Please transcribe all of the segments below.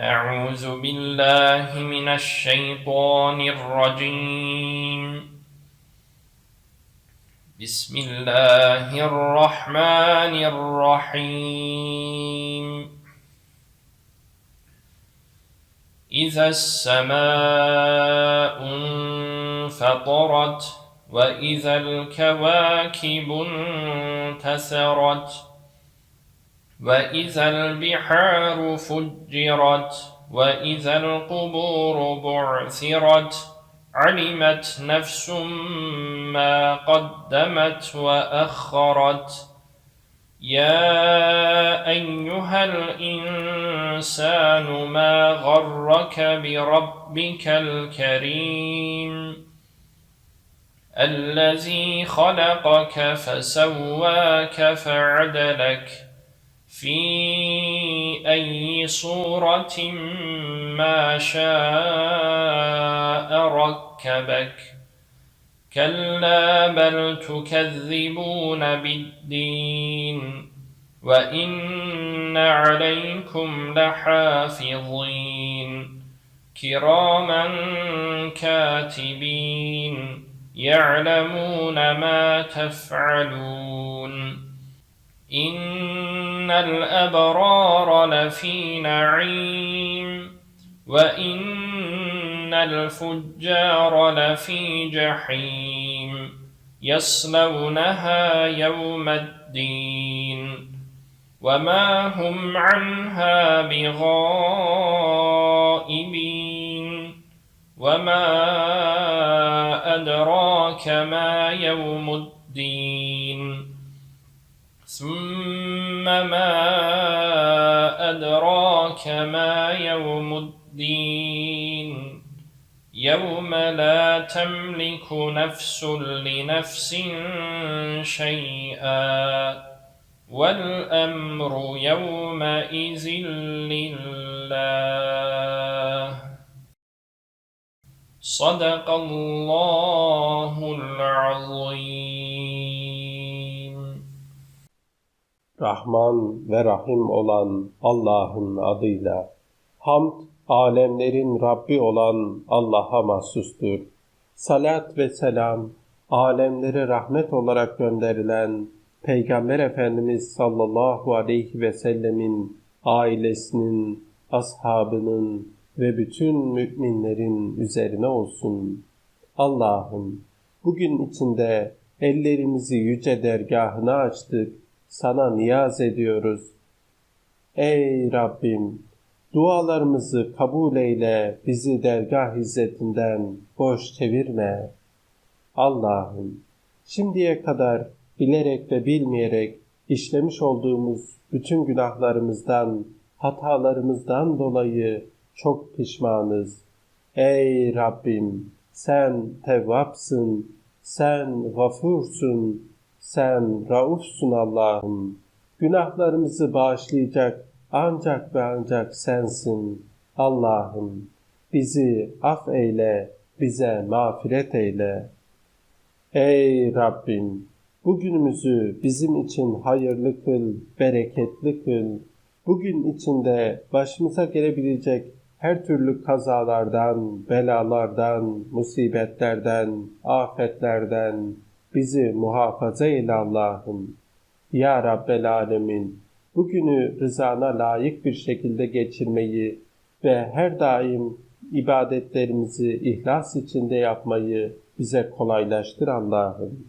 أعوذ بالله من الشيطان الرجيم. بسم الله الرحمن الرحيم. إذا السماء انفطرت وإذا الكواكب انتثرت وإذا البحار فجرت وإذا القبور بعثرت علمت نفس ما قدمت وأخرت يا أيها الإنسان ما غرك بربك الكريم الذي خلقك فسواك فعدلك في أي صورة ما شاء ركبك. كلا بل تكذبون بالدين. وإن عليكم لحافظين. كراما كاتبين. يعلمون ما تفعلون. إن الأبرار لفي نعيم وإن الفجار لفي جحيم يصلونها يوم الدين وما هم عنها بغائبين وما أدراك ما يوم الدين ثم ما أدراك ما يوم الدين يوم لا تملك نفس لنفس شيئا والأمر يومئذ لله صدق الله العظيم Rahman ve Rahim olan Allah'ın adıyla. Hamd, alemlerin Rabbi olan Allah'a mahsustur. Salat ve selam, alemlere rahmet olarak gönderilen Peygamber Efendimiz sallallahu aleyhi ve sellemin ailesinin, ashabının ve bütün müminlerin üzerine olsun. Allah'ım, bugün içinde ellerimizi yüce dergahına açtık, sana niyaz ediyoruz. Ey Rabbim! Dualarımızı kabul eyle, bizi dergah izzetinden boş çevirme. Allah'ım! Şimdiye kadar bilerek ve bilmeyerek işlemiş olduğumuz bütün günahlarımızdan, hatalarımızdan dolayı çok pişmanız. Ey Rabbim! Sen tevvapsın, sen gafursun, sen raufsun Allah'ım. Günahlarımızı bağışlayacak ancak ve ancak sensin. Allah'ım bizi af eyle, bize mağfiret eyle. Ey Rabbim! Bugünümüzü bizim için hayırlı kıl, bereketli kıl. Bugün içinde başımıza gelebilecek her türlü kazalardan, belalardan, musibetlerden, afetlerden bizi muhafaza eyle Allah'ım. Ya Rabbel Alemin, bugünü rızana layık bir şekilde geçirmeyi ve her daim ibadetlerimizi ihlas içinde yapmayı bize kolaylaştır Allah'ım.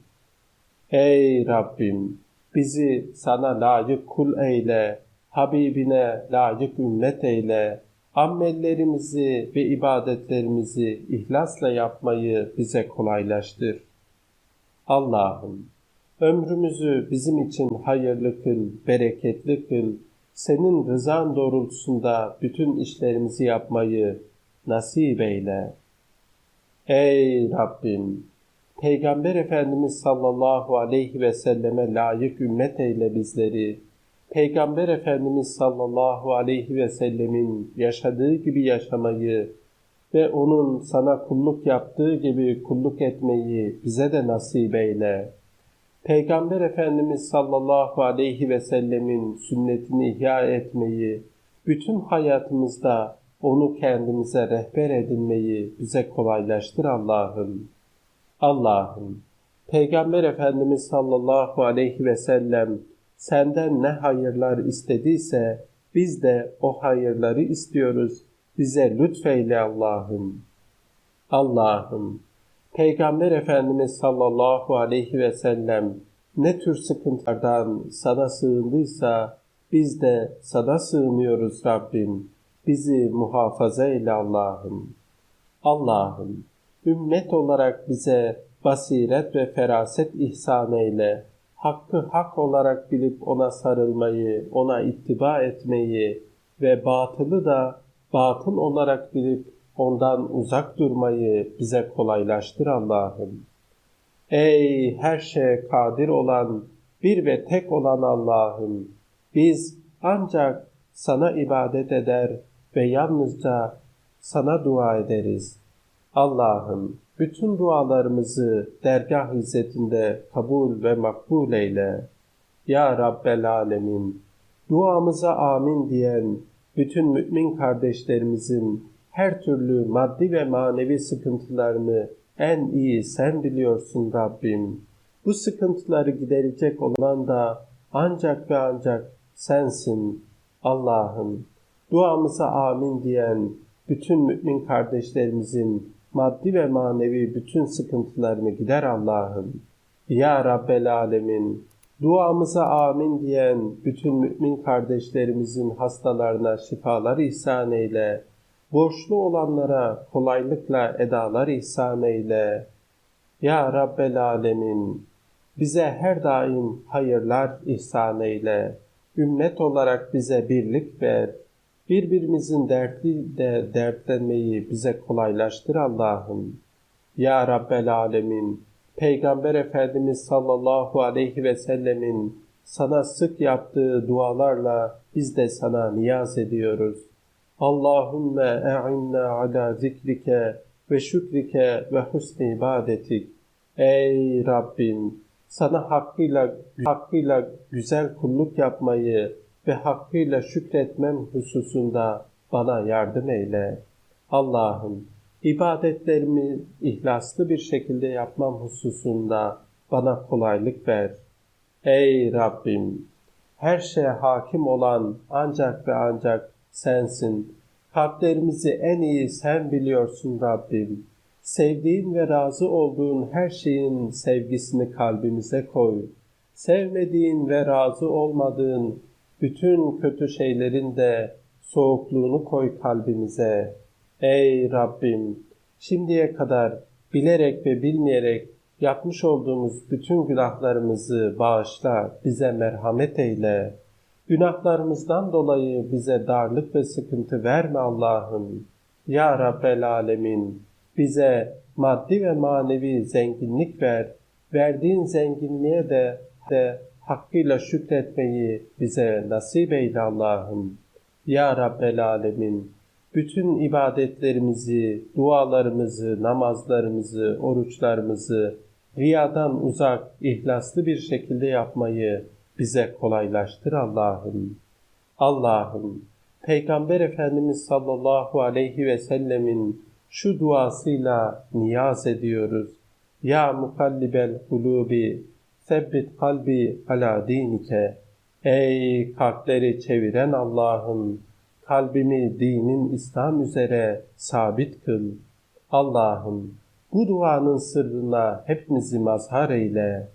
Ey Rabbim, bizi sana layık kul eyle, Habibine layık ümmet eyle, amellerimizi ve ibadetlerimizi ihlasla yapmayı bize kolaylaştır. Allah'ım, ömrümüzü bizim için hayırlı kıl, bereketli kıl, senin rızan doğrultusunda bütün işlerimizi yapmayı nasip eyle. Ey Rabbim! Peygamber Efendimiz sallallahu aleyhi ve selleme layık ümmet eyle bizleri. Peygamber Efendimiz sallallahu aleyhi ve sellemin yaşadığı gibi yaşamayı ve onun sana kulluk yaptığı gibi kulluk etmeyi bize de nasip eyle. Peygamber Efendimiz sallallahu aleyhi ve sellemin sünnetini ihya etmeyi, bütün hayatımızda onu kendimize rehber edinmeyi bize kolaylaştır Allah'ım. Allah'ım, Peygamber Efendimiz sallallahu aleyhi ve sellem senden ne hayırlar istediyse biz de o hayırları istiyoruz. Bize lütfeyle Allah'ım. Allah'ım, Peygamber Efendimiz sallallahu aleyhi ve sellem ne tür sıkıntılardan sana sığındıysa biz de sana sığınıyoruz Rabbim. Bizi muhafaza eyle Allah'ım. Allah'ım, ümmet olarak bize basiret ve feraset ihsan eyle. Hakkı hak olarak bilip ona sarılmayı, ona ittiba etmeyi ve batılı da batıl olarak bilip ondan uzak durmayı bize kolaylaştır Allah'ım. Ey her şeye kadir olan, bir ve tek olan Allah'ım, biz ancak sana ibadet eder ve yalnızca sana dua ederiz. Allah'ım, bütün dualarımızı dergah izzetinde kabul ve makbul eyle. Ya Rabbel Alemin, duamıza amin diyen bütün mümin kardeşlerimizin her türlü maddi ve manevi sıkıntılarını en iyi sen biliyorsun Rabbim. Bu sıkıntıları giderecek olan da ancak ve ancak sensin Allah'ım. Duamıza amin diyen bütün mümin kardeşlerimizin maddi ve manevi bütün sıkıntılarını gider Allah'ım. Ya Rabbel Alemin, duamıza amin diyen bütün mümin kardeşlerimizin hastalarına şifalar ihsan eyle. Borçlu olanlara kolaylıkla edalar ihsan eyle. Ya Rabbel Alemin, bize her daim hayırlar ihsan eyle. Ümmet olarak bize birlik ver. Birbirimizin dertli de dertlenmeyi bize kolaylaştır Allah'ım. Ya Rabbel Alemin, Peygamber Efendimiz sallallahu aleyhi ve sellemin sana sık yaptığı dualarla biz de sana niyaz ediyoruz. Allahümme e'inna ala zikrike ve şükrike ve husni ibadetik. Ey Rabbim! Sana hakkıyla, hakkıyla güzel kulluk yapmayı ve hakkıyla şükretmem hususunda bana yardım eyle. Allah'ım, ibadetlerimi ihlaslı bir şekilde yapmam hususunda bana kolaylık ver. Ey Rabbim! Her şeye hakim olan ancak ve ancak sensin. Kalplerimizi en iyi sen biliyorsun Rabbim. Sevdiğin ve razı olduğun her şeyin sevgisini kalbimize koy. Sevmediğin ve razı olmadığın bütün kötü şeylerin de soğukluğunu koy kalbimize. Ey Rabbim! Şimdiye kadar bilerek ve bilmeyerek yapmış olduğumuz bütün günahlarımızı bağışla, bize merhamet eyle. Günahlarımızdan dolayı bize darlık ve sıkıntı verme Allah'ım. Ya Rabbel Alemin, bize maddi ve manevi zenginlik ver. Verdiğin zenginliğe de, de hakkıyla şükretmeyi bize nasip eyle Allah'ım. Ya Rabbel Alemin, bütün ibadetlerimizi, dualarımızı, namazlarımızı, oruçlarımızı riyadan uzak, ihlaslı bir şekilde yapmayı bize kolaylaştır Allah'ım. Allah'ım, Peygamber Efendimiz sallallahu aleyhi ve sellemin şu duasıyla niyaz ediyoruz. Ya mukallibel kulubi, sebbit kalbi ala dinike. Ey kalpleri çeviren Allah'ım, kalbimi dinin İslam üzere sabit kıl. Allah'ım, bu duanın sırrına hepimizi mazhar eyle.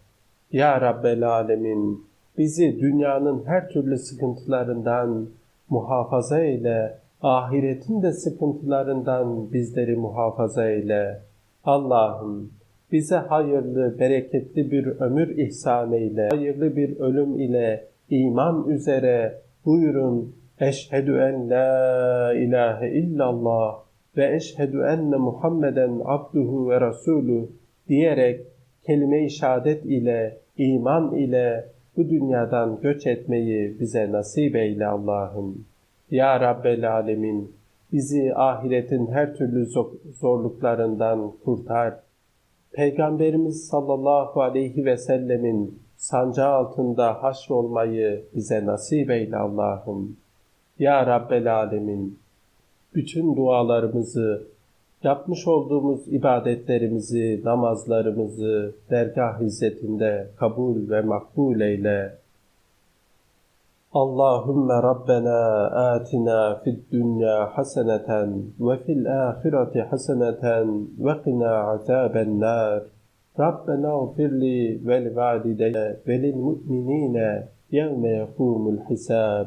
Ya Rabbel Alemin, bizi dünyanın her türlü sıkıntılarından muhafaza eyle, ahiretin de sıkıntılarından bizleri muhafaza eyle. Allah'ım, bize hayırlı, bereketli bir ömür ihsan eyle. Hayırlı bir ölüm ile iman üzere buyurun. Eşhedü en la ilahe illallah ve eşhedü enne Muhammeden abduhu ve rasulü diyerek kelime-i şehadet ile, iman ile bu dünyadan göç etmeyi bize nasip eyle Allah'ım. Ya Rabbel Alemin, bizi ahiretin her türlü zorluklarından kurtar. Peygamberimiz sallallahu aleyhi ve sellemin sancağı altında haşrolmayı bize nasip eyle Allah'ım. Ya Rabbel Alemin, bütün dualarımızı, yapmış olduğumuz ibadetlerimizi, namazlarımızı dergah izzetinde kabul ve makbul eyle. Allahümme Rabbena atina fid dünya haseneten ve fil ahireti haseneten ve qina azaben nar. Rabbena ufirli vel valideyye velil mu'minine yevme yekumul hisab.